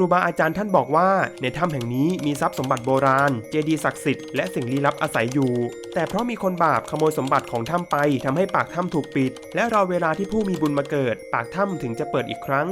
รูบาอาจารย์ท่านบอกว่า ในถ้ำแห่งนี้มีทรัพย์สมบัติโบราณ เจดีย์ศักดิ์สิทธิ์และสิ่งลี้ลับอาศัยอยู่ แต่เพราะมีคนบาปขโมยสมบัติของถ้ำไปทำให้ปากถ้ำถูกปิด และรอเวลาที่ผู้มีบุญมาเกิด ปากถ้ำถึงจะเปิดอีกครั้ง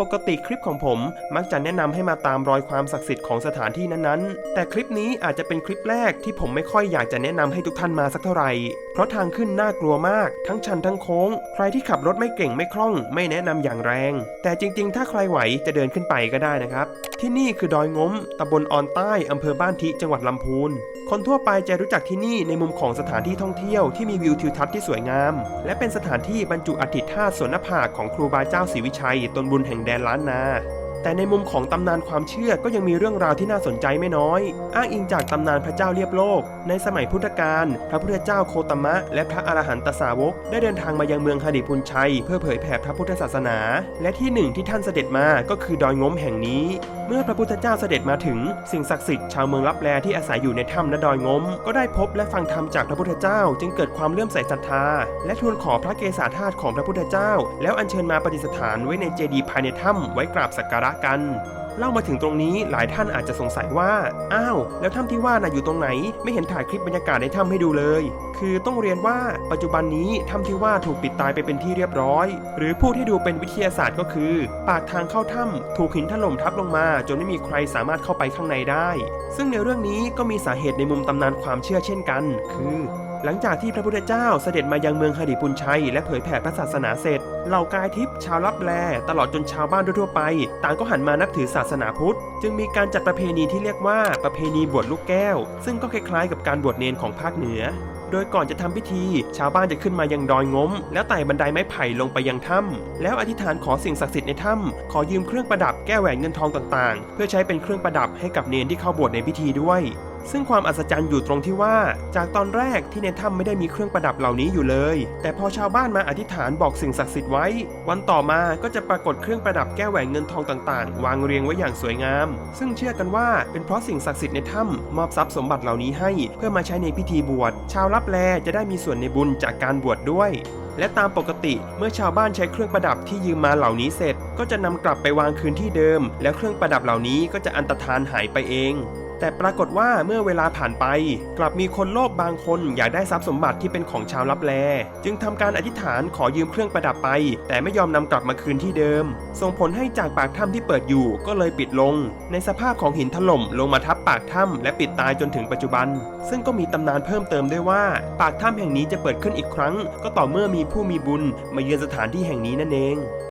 ปกติคลิปของผมมักจะแนะนำให้มาตามรอยความศักดิ์สิทธิ์ของสถานที่นั้นๆ แต่คลิปนี้อาจจะเป็นคลิปแรกที่ผมไม่ค่อยอยากจะแนะนำให้ทุกท่านมาสักเท่าไหร่ เพราะทางขึ้นน่ากลัวมาก ทั้งชันทั้งโค้ง ใครที่ขับรถไม่เก่งไม่คล่อง ไม่แนะนำอย่างแรง แต่จริง ๆ ถ้าใครไหวจะเดินขึ้นไปก็ได้นะครับ ที่นี่คือดอยง้มตำบลออนใต้อำเภอบ้านทิจังหวัดลำพูน คนทั่วไปจะรู้จักที่นี่ในมุมของสถานที่ท่องเที่ยวที่มีวิวทิวทัศน์ที่สวยงาม และเป็นสถานที่บรรจุอธิธาตุสวนนภาของครูบาเจ้าศรีวิชัยตนบุญแห่งแดนล้านนา แต่ในมุมของตำนานความเชื่อก็ยังมีเรื่องราวที่น่าสนใจไม่น้อย อ้างอิงจากตำนานพระเจ้าเรียบโลก ในสมัยพุทธกาลพระพุทธเจ้าโคตมะ และพระอรหันตสาวก ได้เดินทางมายังเมืองหดิพุนชัย เพื่อเผยแผ่พระพุทธศาสนา และที่หนึ่งที่ท่านเสด็จมาก็คือดอยง้มแห่งนี้ เมื่อพระพุทธเจ้าเสด็จมาถึง สิ่งศักดิ์สิทธิ์ชาวเมืองลับแลที่อาศัยอยู่ในถ้ำนดอยง้มก็ได้พบและฟังธรรมจากพระพุทธเจ้า จึงเกิดความเลื่อมใสศรัทธา และทูลขอพระเกศาธาตุของพระพุทธเจ้า แล้วอัญเชิญมาปฏิสถานไว้ในเจดีย์ภายในถ้ำไว้กราบสักการะกัน เล่ามาถึงตรงนี้หลายท่านอาจจะสงสัยว่า อ้าว แล้วถ้ำที่ว่าน่ะอยู่ตรงไหน ไม่เห็นถ่ายคลิปบรรยากาศในถ้ำให้ดูเลย คือต้องเรียนว่าปัจจุบันนี้ถ้ำที่ว่าถูกปิดตายไปเป็นที่เรียบร้อย หรือพูดให้ดูเป็นวิทยาศาสตร์ก็คือ ปากทางเข้าถ้ำถูกหินถล่มทับลงมา จนไม่มีใครสามารถเข้าไปข้างในได้ ซึ่งในเรื่องนี้ก็มีสาเหตุในมุมตำนานความเชื่อเช่นกัน คือ หลังจากที่พระพุทธเจ้าเสด็จมายังเมืองหดิปุนชัย และเผยแผ่พระศาสนาเสร็จ เหล่ากายทิพย์ชาวลับแล ตลอดจนชาวบ้านทั่วไป ต่างก็หันมานับถือศาสนาพุทธ จึงมีการจัดประเพณีที่เรียกว่าประเพณีบวชลูกแก้ว ซึ่งก็คล้ายๆกับการบวชเนนของภาคเหนือ โดยก่อนจะทำพิธี ชาวบ้านจะขึ้นมายังดอยง้ม แล้วไต่บันไดไม้ไผ่ลงไปยังถ้ำแล้วอธิษฐานขอสิ่งศักดิ์สิทธิ์ในถ้ำขอยืมเครื่องประดับแก้วแหวนเงินทองต่างๆ เพื่อใช้เป็นเครื่องประดับให้กับเนนที่เข้าบวชในพิธีด้วย ซึ่งความอัศจรรย์อยู่ตรงที่ว่า จากตอนแรกที่ในถ้ำไม่ได้มีเครื่องประดับเหล่านี้อยู่เลย แต่พอชาวบ้านมาอธิษฐานบอกสิ่งศักดิ์สิทธิ์ไว้ วันต่อมาก็จะปรากฏเครื่องประดับแก้วแหวนเงินทองต่างๆ วางเรียงไว้อย่างสวยงาม ซึ่งเชื่อกันว่าเป็นเพราะสิ่งศักดิ์สิทธิ์ในถ้ำมอบทรัพย์สมบัติเหล่านี้ให้ เพื่อมาใช้ในพิธีบวช ชาวลับแลจะได้มีส่วนในบุญจากการบวชด้วยและตามปกติเมื่อชาวบ้านใช้เครื่องประดับที่ยืมมาเหล่านี้เสร็จ ก็จะนำกลับไปวางคืนที่เดิม แล้วเครื่องประดับเหล่านี้ก็จะอันตรธานหายไปเอง แต่ปรากฏว่าเมื่อเวลาผ่านไป กลับมีคนโลภบางคนอยากได้ทรัพย์สมบัติที่เป็นของชาวลับแล จึงทำการอธิษฐานขอยืมเครื่องประดับไป แต่ไม่ยอมนำกลับมาคืนที่เดิม ส่งผลให้จากปากถ้ำที่เปิดอยู่ก็เลยปิดลง ในสภาพของหินถล่มลงมาทับปากถ้ำและปิดตายจนถึงปัจจุบัน ซึ่งก็มีตำนานเพิ่มเติมด้วยว่า ปากถ้ำแห่งนี้จะเปิดขึ้นอีกครั้ง ก็ต่อเมื่อมีผู้มีบุญมาเยือนสถานที่แห่งนี้นั่นเอง